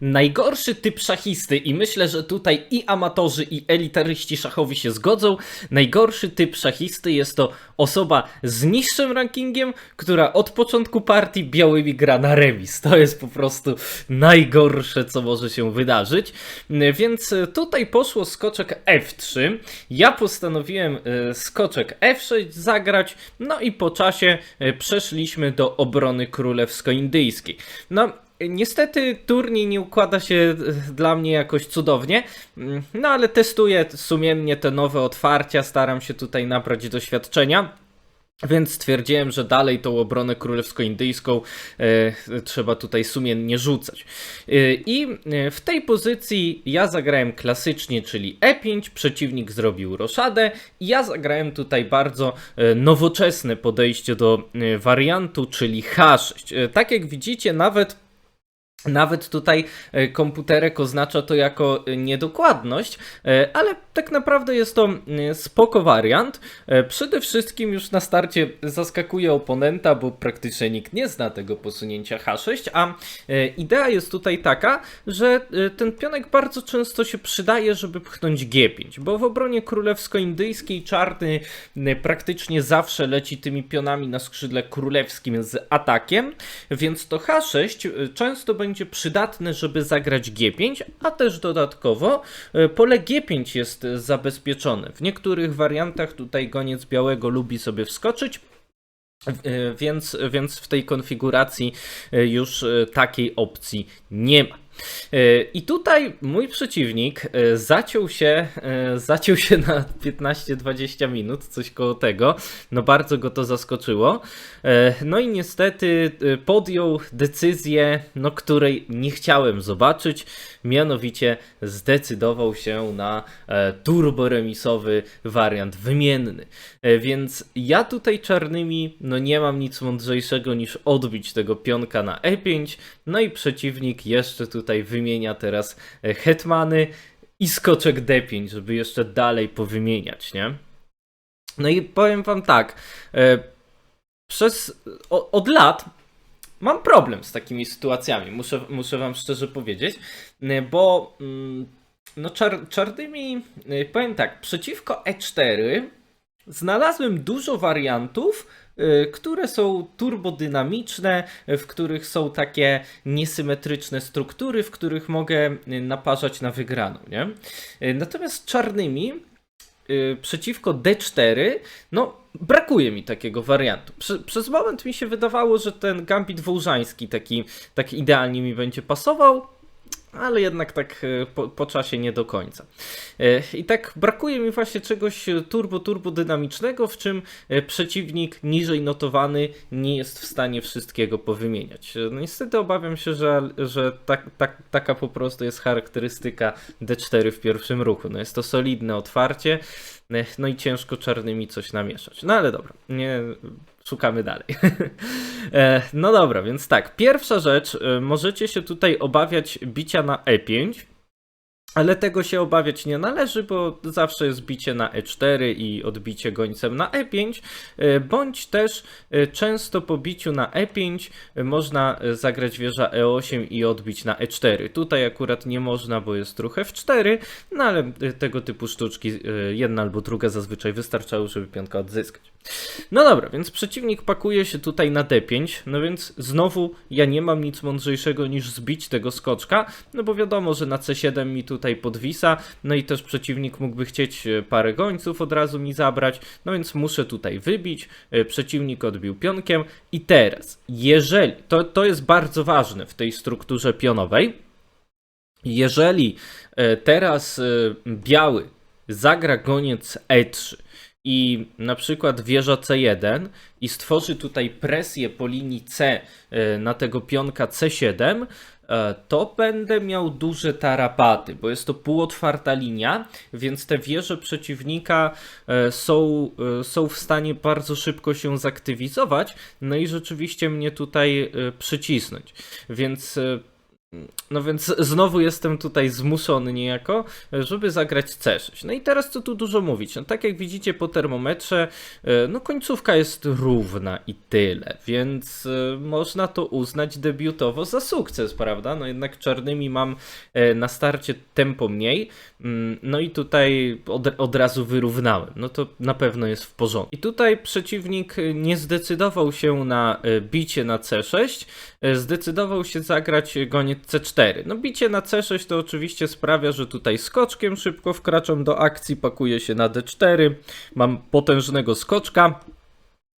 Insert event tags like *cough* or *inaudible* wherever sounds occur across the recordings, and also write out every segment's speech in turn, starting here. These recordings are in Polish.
Najgorszy typ szachisty, i myślę, że tutaj i amatorzy, i elitaryści szachowi się zgodzą. Najgorszy typ szachisty jest to osoba z niższym rankingiem, która od początku partii białymi gra na remis. To jest po prostu najgorsze, co może się wydarzyć. Więc tutaj poszło skoczek F3. Ja postanowiłem e, skoczek F6 zagrać, no i po czasie e, przeszliśmy do obrony królewsko-indyjskiej. No, Niestety turniej nie układa się e, dla mnie jakoś cudownie, mm, no ale testuję sumiennie te nowe otwarcia, staram się tutaj nabrać doświadczenia. Więc stwierdziłem, że dalej tą obronę królewsko-indyjską e, trzeba tutaj sumiennie rzucać. E, I w tej pozycji ja zagrałem klasycznie, czyli E5, przeciwnik zrobił roszadę i ja zagrałem tutaj bardzo nowoczesne podejście do wariantu, czyli H6. E, tak jak widzicie, nawet nawet tutaj e, komputerek oznacza to jako e, niedokładność, e, ale tak naprawdę jest to spoko wariant. Przede wszystkim już na starcie zaskakuje oponenta, bo praktycznie nikt nie zna tego posunięcia H6, a idea jest tutaj taka, że ten pionek bardzo często się przydaje, żeby pchnąć G5, bo w obronie królewsko-indyjskiej czarny praktycznie zawsze leci tymi pionami na skrzydle królewskim z atakiem, więc to H6 e, często będzie przydatne, żeby zagrać G5, a też dodatkowo e, pole G5 jest zabezpieczone. W niektórych wariantach tutaj goniec białego lubi sobie wskoczyć, e, więc, więc w tej konfiguracji e, już takiej opcji nie ma. E, I tutaj mój przeciwnik e, zaciął się, e, zaciął się na 15-20 minut, coś koło tego. No bardzo go to zaskoczyło. No i niestety podjął decyzję, no której nie chciałem zobaczyć. Mianowicie zdecydował się na turboremisowy wariant wymienny. Więc ja tutaj czarnymi, no nie mam nic mądrzejszego niż odbić tego pionka na E5. No i przeciwnik jeszcze tutaj wymienia teraz e, hetmany i skoczek D5, żeby jeszcze dalej powymieniać, nie? No i powiem wam tak, e, przez od lat mam problem z takimi sytuacjami, muszę, muszę wam szczerze powiedzieć, e, bo mm, no czar, czarnymi, powiem tak, przeciwko E4 znalazłem dużo wariantów, które są turbodynamiczne, y, w których są takie niesymetryczne struktury, w których mogę y, naparzać na wygraną, nie? Y, Natomiast czarnymi y, przeciwko D4, no brakuje mi takiego wariantu. Prze, przez moment mi się wydawało, że ten gambit wołżański taki, tak idealnie mi będzie pasował, ale jednak tak e, po, po czasie nie do końca. E, I tak brakuje mi właśnie czegoś turbo, turbo dynamicznego, w czym e, przeciwnik niżej notowany nie jest w stanie wszystkiego powymieniać. E, No niestety obawiam się, że, że tak, tak, taka po prostu jest charakterystyka D4 w pierwszym ruchu. No jest to solidne otwarcie, e, no i ciężko czarnymi coś namieszać. No ale dobra, nie szukamy dalej. *laughs* E, No dobra, więc tak, pierwsza rzecz, e, możecie się tutaj obawiać bicia na E5, ale tego się obawiać nie należy, bo zawsze jest bicie na E4 i odbicie gońcem na E5, e, bądź też często po biciu na E5 e, można zagrać wieża E8 i odbić na E4. Tutaj akurat nie można, bo jest ruch F4, no ale tego typu sztuczki, jedna albo druga zazwyczaj wystarczały, żeby piątka odzyskać. No dobra, więc przeciwnik pakuje się tutaj na D5, no więc znowu ja nie mam nic mądrzejszego niż zbić tego skoczka, no bo wiadomo, że na C7 mi tutaj podwisa, no i też przeciwnik mógłby chcieć e, parę gońców od razu mi zabrać, no więc muszę tutaj wybić, e, przeciwnik odbił pionkiem. I teraz, jeżeli, to, to jest bardzo ważne w tej strukturze pionowej, jeżeli e, teraz biały zagra goniec E3 i na przykład wieża C1 i stworzy tutaj presję po linii C e, na tego pionka C7, e, to będę miał duże tarapaty, bo jest to półotwarta linia, więc te wieże przeciwnika e, są, są w stanie bardzo szybko się zaktywizować, no i rzeczywiście mnie tutaj przycisnąć. Więc No więc znowu jestem tutaj zmuszony niejako, żeby zagrać C6. No i teraz co tu dużo mówić? No tak jak widzicie po termometrze, e, no końcówka jest równa i tyle, więc e, można to uznać debiutowo za sukces, prawda? No jednak czarnymi mam e, na starcie tempo mniej, mm, no i tutaj od, od razu wyrównałem. No to na pewno jest w porządku. I tutaj przeciwnik nie zdecydował się na bicie na C6, e, zdecydował się zagrać goniec C4. No bicie na C6 to oczywiście sprawia, że tutaj skoczkiem szybko wkraczam do akcji, pakuję się na D4, mam potężnego skoczka.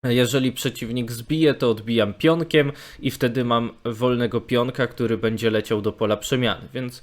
Jeżeli przeciwnik zbije, to odbijam pionkiem i wtedy mam wolnego pionka, który będzie leciał do pola przemiany, więc,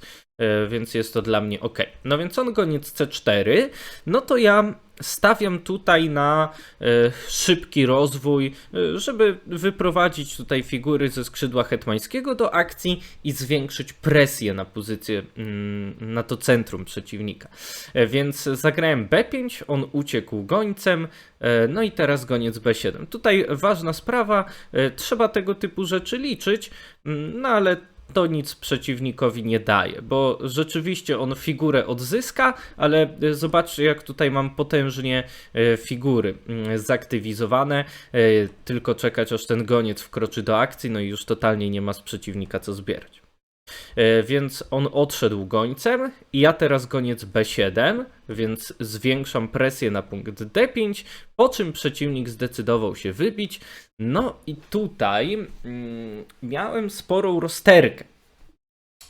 więc jest to dla mnie ok. No więc on goniec C4, no to ja stawiam tutaj na e, szybki rozwój, e, żeby wyprowadzić tutaj figury ze skrzydła hetmańskiego do akcji i zwiększyć presję na pozycję, mm, na to centrum przeciwnika. E, Więc zagrałem B5, on uciekł gońcem, e, no i teraz goniec B7. Tutaj ważna sprawa, e, trzeba tego typu rzeczy liczyć, mm, no ale to nic przeciwnikowi nie daje, bo rzeczywiście on figurę odzyska, ale e, zobaczcie jak tutaj mam potężnie e, figury mm, zaktywizowane, e, tylko czekać aż ten goniec wkroczy do akcji, no i już totalnie nie ma z przeciwnika co zbierać. E, Więc on odszedł gońcem i ja teraz goniec B7, więc zwiększam presję na punkt D5, po czym przeciwnik zdecydował się wybić. No i tutaj mm, miałem sporą rozterkę,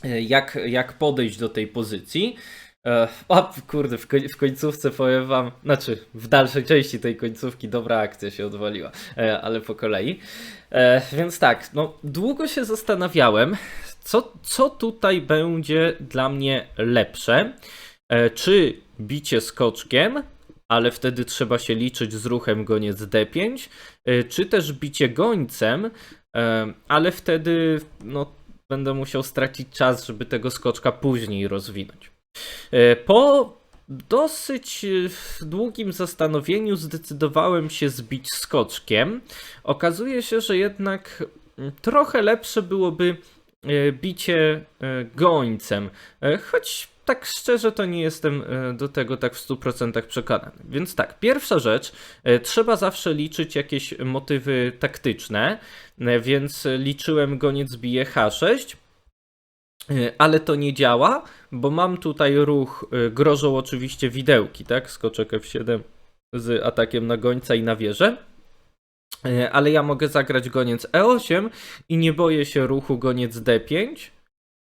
e, jak, jak podejść do tej pozycji. E, O kurde, w, koń- w końcówce powiem wam, znaczy w dalszej części tej końcówki dobra akcja się odwaliła, ale po kolei. Więc tak, no długo się zastanawiałem, co, co tutaj będzie dla mnie lepsze. E, Czy bicie skoczkiem, ale wtedy trzeba się liczyć z ruchem goniec D5, e, czy też bicie gońcem, e, ale wtedy no, będę musiał stracić czas, żeby tego skoczka później rozwinąć. Po dosyć długim zastanowieniu zdecydowałem się zbić skoczkiem. Okazuje się, że jednak mm, trochę lepsze byłoby bicie e, gońcem, E, choć tak szczerze to nie jestem e, do tego tak w 100% przekonany. Więc tak, pierwsza rzecz, e, trzeba zawsze liczyć jakieś motywy taktyczne, e, więc liczyłem goniec bije H6, E, ale to nie działa, bo mam tutaj ruch, e, grożą oczywiście widełki, tak? Skoczek F7 z atakiem na gońca i na wieżę. E, Ale ja mogę zagrać goniec E8 i nie boję się ruchu goniec D5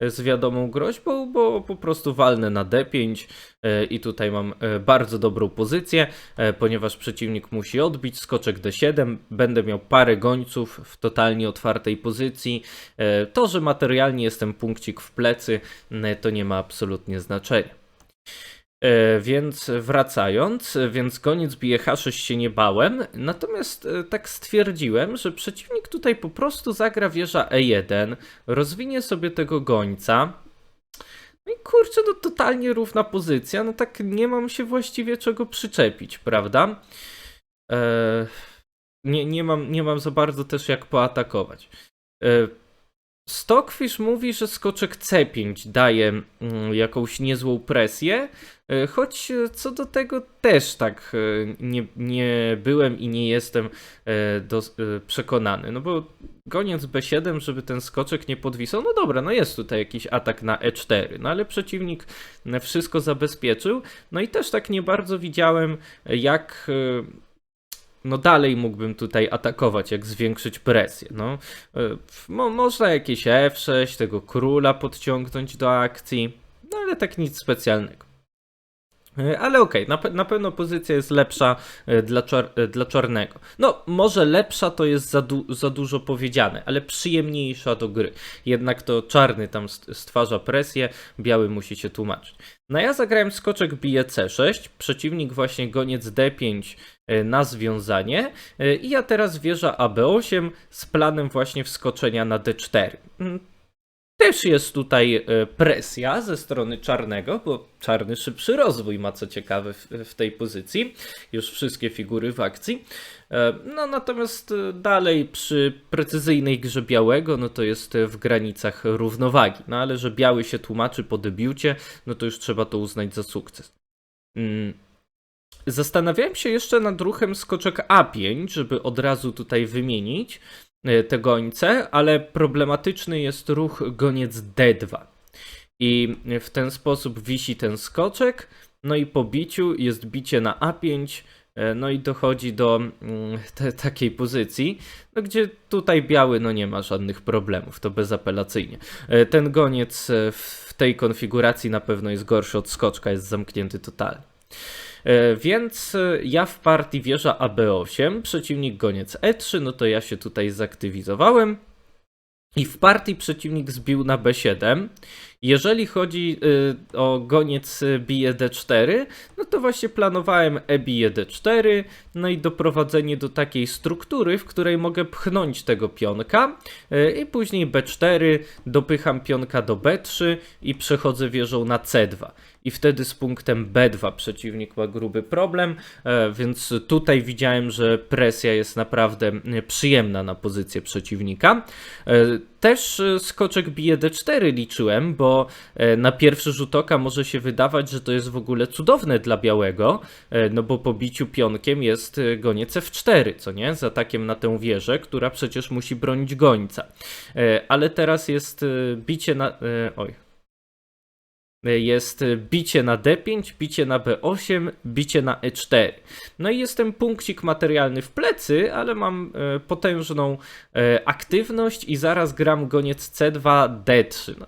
e, z wiadomą groźbą, bo po prostu walnę na D5 e, i tutaj mam bardzo dobrą pozycję, ponieważ przeciwnik musi odbić skoczek D7, będę miał parę gońców w totalnie otwartej pozycji. To, że materialnie jestem punkcik w plecy, to nie ma absolutnie znaczenia. E, Więc wracając, e, więc goniec bije H6 się nie bałem, natomiast e, tak stwierdziłem, że przeciwnik tutaj po prostu zagra wieża E1, rozwinie sobie tego gońca. No i kurczę, no totalnie równa pozycja, no tak nie mam się właściwie czego przyczepić, prawda? E, nie, nie, mam, nie mam za bardzo też jak poatakować. E, Stockfish mówi, że skoczek C5 daje mm, jakąś niezłą presję, e, choć e, co do tego też tak e, nie, nie byłem i nie jestem do, przekonany. No bo goniec B7, żeby ten skoczek nie podwisał, no dobra, no jest tutaj jakiś atak na E4, no ale przeciwnik wszystko zabezpieczył. No i też tak nie bardzo widziałem, jak no dalej mógłbym tutaj atakować, jak zwiększyć presję. No, E, mo, można jakieś F6, tego króla podciągnąć do akcji, no ale tak nic specjalnego. E, Ale okej, na, pe- na pewno pozycja jest lepsza e, dla, e, dla czarnego. No, może lepsza to jest za, du- za dużo powiedziane, ale przyjemniejsza do gry. Jednak to czarny tam st- stwarza presję, biały musi się tłumaczyć. No ja zagrałem skoczek bije C6, przeciwnik właśnie goniec D5 e, na związanie i ja teraz wieża AB8 z planem właśnie wskoczenia na D4. Też jest tutaj e, presja ze strony czarnego, bo czarny szybszy rozwój ma co ciekawe w, tej pozycji. Już wszystkie figury w akcji. E, No natomiast e, dalej przy precyzyjnej grze białego, no to jest w granicach równowagi. No ale że biały się tłumaczy po debiucie, no to już trzeba to uznać za sukces. Mm. Zastanawiałem się jeszcze nad ruchem skoczek A5, żeby od razu tutaj wymienić te gońce, ale problematyczny jest ruch goniec D2. I w ten sposób wisi ten skoczek, no i po biciu jest bicie na A5, e, no i dochodzi do mm, te, takiej pozycji, no gdzie tutaj biały no nie ma żadnych problemów, to bezapelacyjnie. E, Ten goniec e, w tej konfiguracji na pewno jest gorszy od skoczka, jest zamknięty totalnie. E, Więc e, ja w partii wieża AB8, przeciwnik goniec E3, no to ja się tutaj zaktywizowałem. I w partii przeciwnik zbił na B7. Jeżeli chodzi y, o goniec y, bije D4, no to właśnie planowałem E bije D4, no i doprowadzenie do takiej struktury, w której mogę pchnąć tego pionka y, i później B4, dopycham pionka do B3 i przechodzę wieżą na C2. I wtedy z punktem B2 przeciwnik ma gruby problem, e, więc tutaj widziałem, że presja jest naprawdę przyjemna na pozycję przeciwnika. Też e, skoczek bije D4 liczyłem, bo e, na pierwszy rzut oka może się wydawać, że to jest w ogóle cudowne dla białego, e, no bo po biciu pionkiem jest goniec F4, co nie? Z atakiem na tę wieżę, która przecież musi bronić gońca. Ale teraz jest bicie na... Oj, jest bicie na D5, bicie na B8, bicie na E4. No i jest ten punkcik materialny w plecy, ale mam e, potężną e, aktywność i zaraz gram goniec C2, D3. No,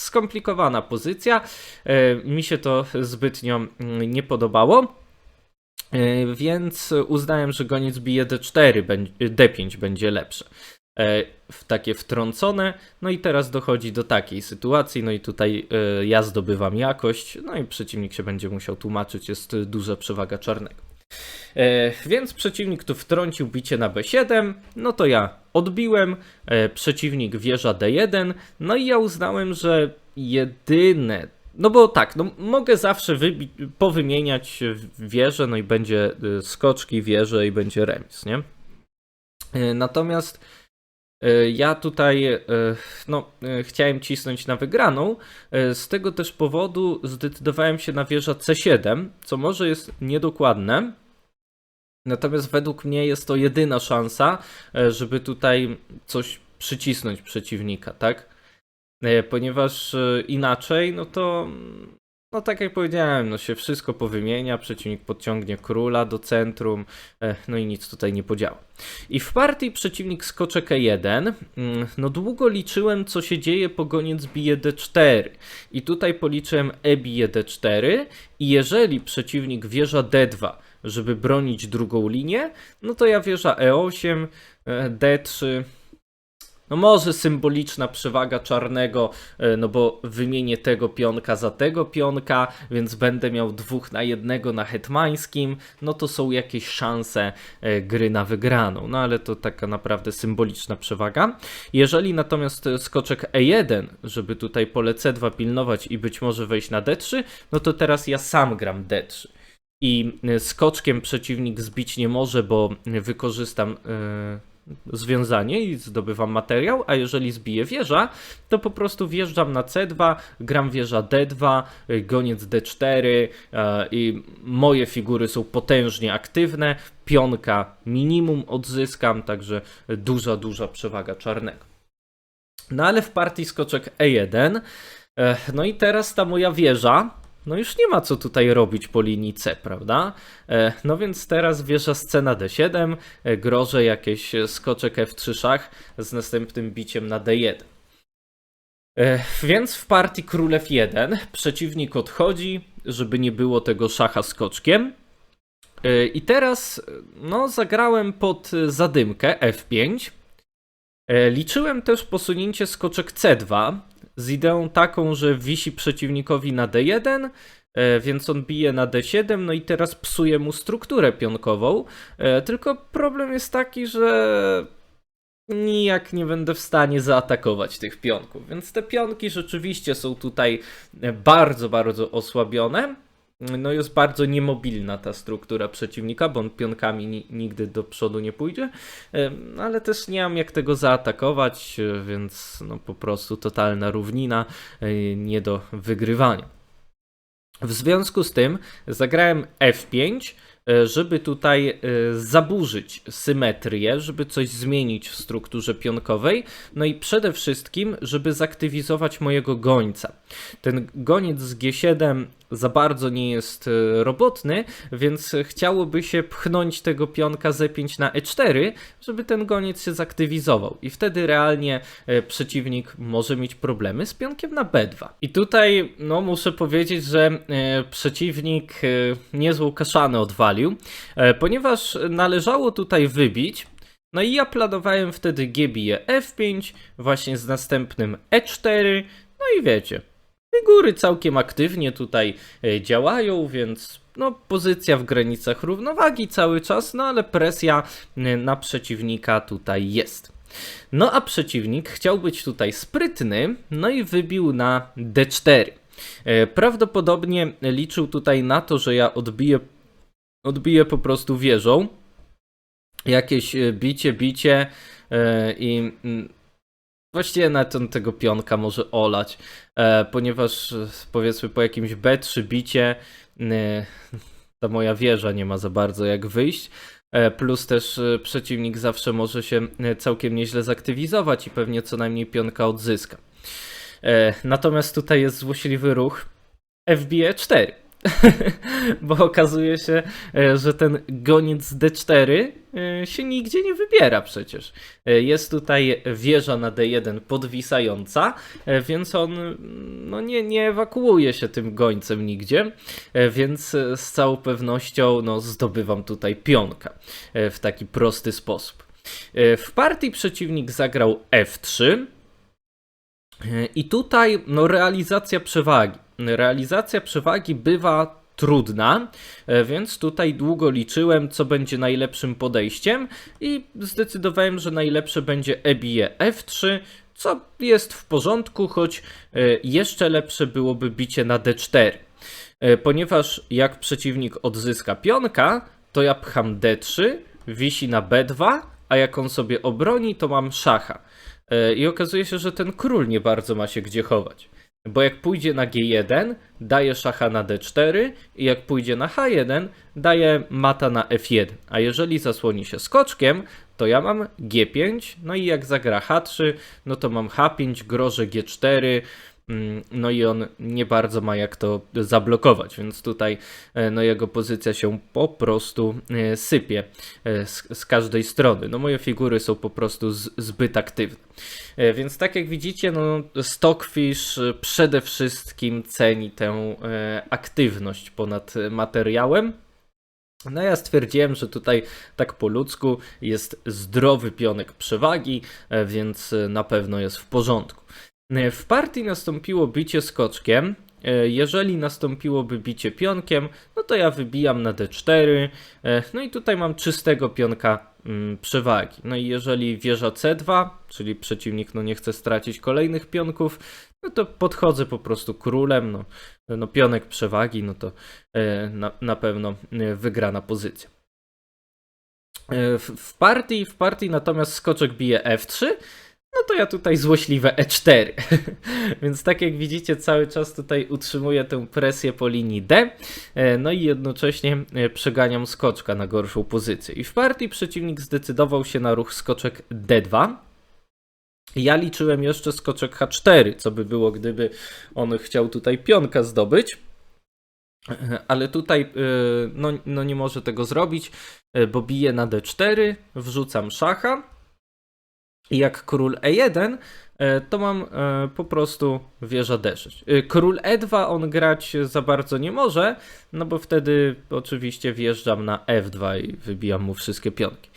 skomplikowana pozycja, e, mi się to zbytnio mm, nie podobało. E, Więc uznałem, że goniec bije D4, będzie- D5 będzie lepsze. E, w takie wtrącone. No i teraz dochodzi do takiej sytuacji, no i tutaj e, ja zdobywam jakość, no i przeciwnik się będzie musiał tłumaczyć, jest duża przewaga czarnego. E, więc przeciwnik tu wtrącił bicie na B7, no to ja odbiłem, przeciwnik wieża D1, no i ja uznałem, że jedyne no bo tak, no mogę zawsze powymieniać wieże, no i będzie skoczki, wieże i będzie remis, nie? Natomiast ja tutaj e, no, e, chciałem cisnąć na wygraną. E, Z tego też powodu zdecydowałem się na wieża C7, co może jest niedokładne. Natomiast według mnie jest to jedyna szansa, e, żeby tutaj coś przycisnąć przeciwnika, tak? E, Ponieważ e, inaczej, no to no tak jak powiedziałem, no się wszystko powymienia, przeciwnik podciągnie króla do centrum, e, no i nic tutaj nie podziała. I w partii przeciwnik skoczek E1, mm, no długo liczyłem co się dzieje po goniec bije D4 i tutaj policzyłem E bije D4 i jeżeli przeciwnik wieża D2, żeby bronić drugą linię, no to ja wieża E8, e, D3, no może symboliczna przewaga czarnego, e, no bo wymienię tego pionka za tego pionka, więc będę miał dwóch na jednego na hetmańskim, no to są jakieś szanse e, gry na wygraną. No ale to taka naprawdę symboliczna przewaga. Jeżeli natomiast e, skoczek E1, żeby tutaj pole C2 pilnować i być może wejść na D3, no to teraz ja sam gram D3 i skoczkiem przeciwnik zbić nie może, bo wykorzystam e, związanie i zdobywam materiał, a jeżeli zbiję wieża, to po prostu wjeżdżam na C2, gram wieża D2, y, goniec D4 e, i moje figury są potężnie aktywne, pionka minimum odzyskam, także duża, duża przewaga czarnego. No ale w partii skoczek E1, e, no i teraz ta moja wieża, no już nie ma co tutaj robić po linii C, prawda? E, No więc teraz wieża scena D7, e, groże jakieś e, skoczek F3 szach z następnym biciem na D1. E, Więc w partii król F1 przeciwnik odchodzi, żeby nie było tego szacha skoczkiem. I teraz no, zagrałem pod zadymkę F5. E, Liczyłem też posunięcie skoczek C2 z ideą taką, że wisi przeciwnikowi na D1, e, więc on bije na D7, no i teraz psuje mu strukturę pionkową. E, Tylko problem jest taki, że nijak nie będę w stanie zaatakować tych pionków. Więc te pionki rzeczywiście są tutaj bardzo, bardzo osłabione. No jest bardzo niemobilna ta struktura przeciwnika, bo on pionkami ni- nigdy do przodu nie pójdzie, ale też nie mam jak tego zaatakować, e, więc no po prostu totalna równina, e, nie do wygrywania. W związku z tym zagrałem F5, e, żeby tutaj zaburzyć symetrię, żeby coś zmienić w strukturze pionkowej, no i przede wszystkim, żeby zaktywizować mojego gońca. Ten goniec z G7 za bardzo nie jest e, robotny, więc chciałoby się pchnąć tego pionka z E5 na E4, żeby ten goniec się zaktywizował. I wtedy realnie e, przeciwnik może mieć problemy z pionkiem na B2. I tutaj no muszę powiedzieć, że e, przeciwnik e, niezłą kaszanę odwalił, e, ponieważ należało tutaj wybić. No i ja planowałem wtedy G bije F5, właśnie z następnym E4, no i wiecie, figury całkiem aktywnie tutaj e, działają, więc no pozycja w granicach równowagi cały czas, no ale presja e, na przeciwnika tutaj jest. No a przeciwnik chciał być tutaj sprytny, no i wybił na D4. E, Prawdopodobnie liczył tutaj na to, że ja odbiję, odbiję po prostu wieżą. Jakieś bicie, bicie i mm, właściwie nawet on tego pionka może olać, e, ponieważ e, powiedzmy po jakimś B3 bicie *laughs* ta moja wieża nie ma za bardzo jak wyjść. E, Plus też przeciwnik zawsze może się całkiem nieźle zaktywizować i pewnie co najmniej pionka odzyska. Natomiast tutaj jest złośliwy ruch FBE 4. *laughs* Bo okazuje się, e, że ten goniec D4 e, się nigdzie nie wybiera przecież. E, Jest tutaj wieża na D1 podwisająca, więc on mm, no nie, nie ewakuuje się tym gońcem nigdzie, więc z całą pewnością no, zdobywam tutaj pionka w taki prosty sposób. W partii przeciwnik zagrał F3, i tutaj no, realizacja przewagi. Realizacja przewagi bywa trudna, e, więc tutaj długo liczyłem, co będzie najlepszym podejściem i zdecydowałem, że najlepsze będzie E bije F3, co jest w porządku, choć e, jeszcze lepsze byłoby bicie na D4. E, Ponieważ jak przeciwnik odzyska pionka, to ja pcham D3, wisi na B2, a jak on sobie obroni, to mam szacha. E, I okazuje się, że ten król nie bardzo ma się gdzie chować. Bo jak pójdzie na G1, daje szacha na D4 i jak pójdzie na H1, daje mata na F1. A jeżeli zasłoni się skoczkiem, to ja mam G5, no i jak zagra H3, no to mam H5, groże G4, mm, no i on nie bardzo ma jak to zablokować, więc tutaj e, no jego pozycja się po prostu e, sypie e, z, z każdej strony. No moje figury są po prostu z, zbyt aktywne. Więc tak jak widzicie, no, Stockfish przede wszystkim ceni tę aktywność ponad materiałem. No ja stwierdziłem, że tutaj tak po ludzku jest zdrowy pionek przewagi, więc na pewno jest w porządku. W partii nastąpiło bicie skoczkiem. E, Jeżeli nastąpiłoby bicie pionkiem, no to ja wybijam na d4. e, No i tutaj mam czystego pionka mm, przewagi. No i jeżeli wieża c2, czyli przeciwnik no nie chce stracić kolejnych pionków, no to podchodzę po prostu królem. No, no pionek przewagi, no to e, na, na pewno wygrana pozycja. W partii, w partii natomiast skoczek bije f3, no to ja tutaj złośliwe E4. *laughs* Więc tak jak widzicie, cały czas tutaj utrzymuję tę presję po linii D, e, no i jednocześnie e, przeganiam skoczka na gorszą pozycję. I w partii przeciwnik zdecydował się na ruch skoczek D2. Ja liczyłem jeszcze skoczek H4, co by było, gdyby on chciał tutaj pionka zdobyć. Ale tutaj e, no, no nie może tego zrobić, bo bije na D4, wrzucam szacha. Jak król E1, e, to mam e, po prostu wieża D6. E, Król E2 on grać za bardzo nie może, no bo wtedy oczywiście wjeżdżam na F2 i wybijam mu wszystkie pionki.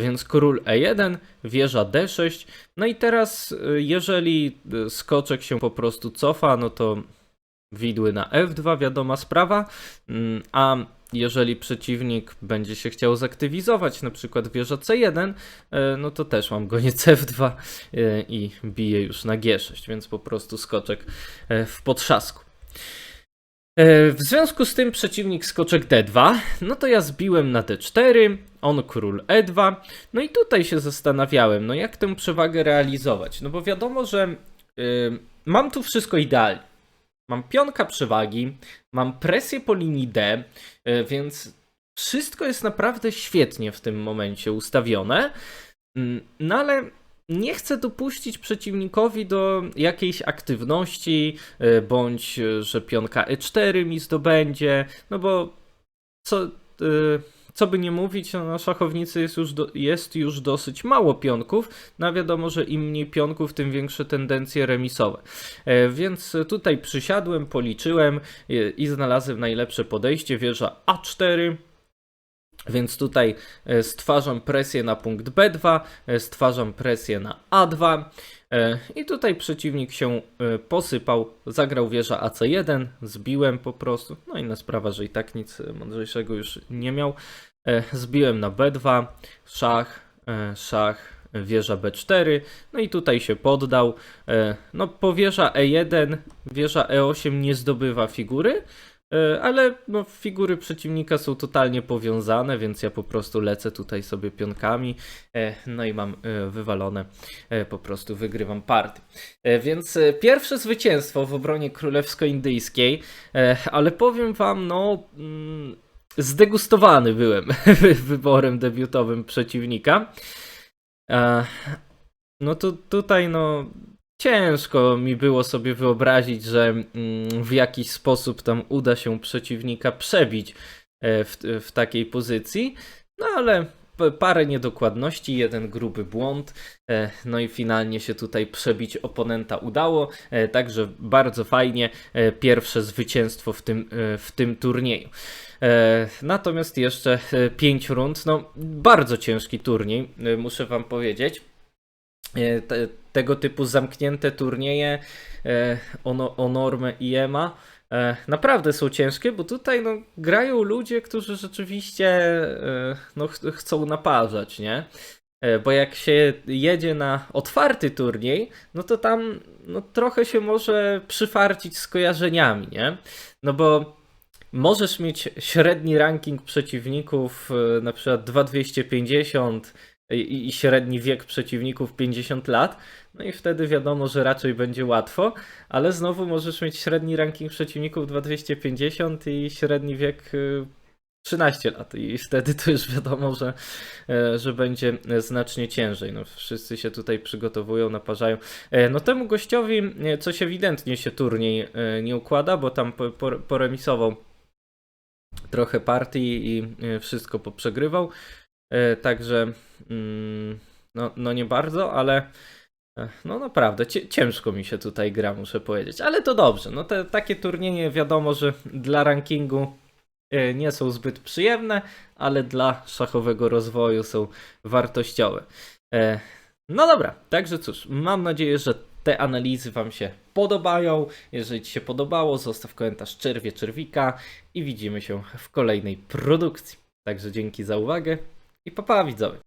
Więc król E1, wieża D6. No i teraz, jeżeli skoczek się po prostu cofa, no to widły na F2, wiadoma sprawa, Mm, a jeżeli przeciwnik będzie się chciał zaktywizować, na przykład wieża C1, e, no to też mam goniec F2 e, i biję już na G6, więc po prostu skoczek e, w potrzasku. W związku z tym przeciwnik skoczek D2, no to ja zbiłem na D4, on król E2, no i tutaj się zastanawiałem, no jak tę przewagę realizować, no bo wiadomo, że mam tu wszystko idealnie. Mam pionka przewagi, mam presję po linii D, y, więc wszystko jest naprawdę świetnie w tym momencie ustawione, Mm, no ale nie chcę dopuścić przeciwnikowi do jakiejś aktywności, y, bądź y, że pionka E4 mi zdobędzie, no bo co, y, co by nie mówić, no, na szachownicy jest już, do, jest już dosyć mało pionków, no wiadomo, że im mniej pionków, tym większe tendencje remisowe. E, Więc tutaj przysiadłem, policzyłem i, i znalazłem najlepsze podejście, wieża A4, więc tutaj e, stwarzam presję na punkt B2, e, stwarzam presję na A2 e, i tutaj przeciwnik się e, posypał, zagrał wieża AC1, zbiłem po prostu, no inna sprawa, że i tak nic e, mądrzejszego już nie miał. E, Zbiłem na B2, szach, e, szach, wieża B4, no i tutaj się poddał. E, No po wieża E1, wieża E8 nie zdobywa figury, Ale no, figury przeciwnika są totalnie powiązane, więc ja po prostu lecę tutaj sobie pionkami, no i mam wywalone, po prostu wygrywam partię. Więc pierwsze zwycięstwo w obronie królewsko-indyjskiej, ale powiem wam, no mm, zdegustowany byłem *laughs* wyborem debiutowym przeciwnika. E, No to tutaj no ciężko mi było sobie wyobrazić, że mm, w jakiś sposób tam uda się przeciwnika przebić e, w, w takiej pozycji, no ale parę niedokładności, jeden gruby błąd, e, no i finalnie się tutaj przebić oponenta udało, także bardzo fajnie pierwsze zwycięstwo w tym, w tym turnieju. E, Natomiast jeszcze e, pięć rund, no bardzo ciężki turniej, e, muszę wam powiedzieć. E, Te, tego typu zamknięte turnieje e, o, o normę IEMA e, naprawdę są ciężkie, bo tutaj no, grają ludzie, którzy rzeczywiście e, no, ch chcą naparzać, nie? E, Bo jak się jedzie na otwarty turniej, no to tam no, trochę się może przyfarcić z kojarzeniami, nie? No bo możesz mieć średni ranking przeciwników, e, na przykład 2250 i, średni wiek przeciwników 50 lat, no i wtedy wiadomo, że raczej będzie łatwo, ale znowu możesz mieć średni ranking przeciwników 2250 i średni wiek y, 13 lat i wtedy to już wiadomo, że, e, że będzie znacznie ciężej. No, wszyscy się tutaj przygotowują, naparzają. E, No temu gościowi e, coś ewidentnie się turniej e, nie układa, bo tam po- po- poremisował trochę partii i e, wszystko poprzegrywał. E, Także mm, no, no nie bardzo, ale e, no naprawdę ciężko mi się tutaj gra, muszę powiedzieć. Ale to dobrze. No te takie turnieje wiadomo, że dla rankingu nie są zbyt przyjemne, ale dla szachowego rozwoju są wartościowe. No dobra, także cóż, mam nadzieję, że te analizy Wam się podobają. Jeżeli Ci się podobało, zostaw komentarz czerwie czerwika i widzimy się w kolejnej produkcji. Także dzięki za uwagę i papa widzowie.